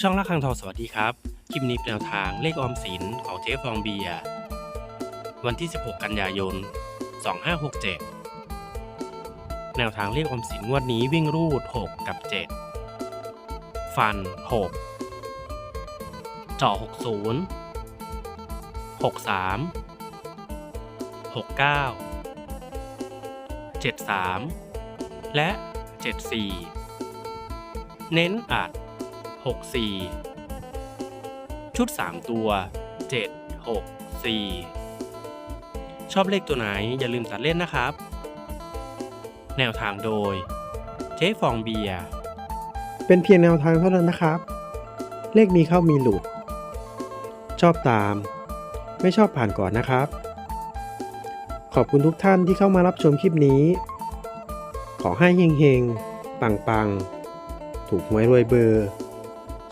ช่องละคังทองสวัสดีครับ คลิปนี้เป็นแนวทางเลขออมสินของเจ๊ฟองเบียร์วันที่ 16 กันยายน 2567 แนวทางเลขออมสินงวดนี้วิ่งรูด 6 กับ 7 ฟัน 6 เจาะ60 63 69 73 และ 74 เน้นอัด 64 ชุด 3 ตัว 7 6 4 ชอบเลขตัวไหนอย่าลืมตัดเล่นนะครับ แนวทางโดย เจ๊ฟองเบียร์เป็นเพียงแนวทางเท่านั้นนะครับ เลขมีเข้ามีหลุด ชอบตาม ไม่ชอบผ่านก่อนนะครับ ขอบคุณทุกท่านที่เข้ามารับชมคลิปนี้ ขอให้เฮงๆ ปังๆ ถูกหวยรวยเบอร์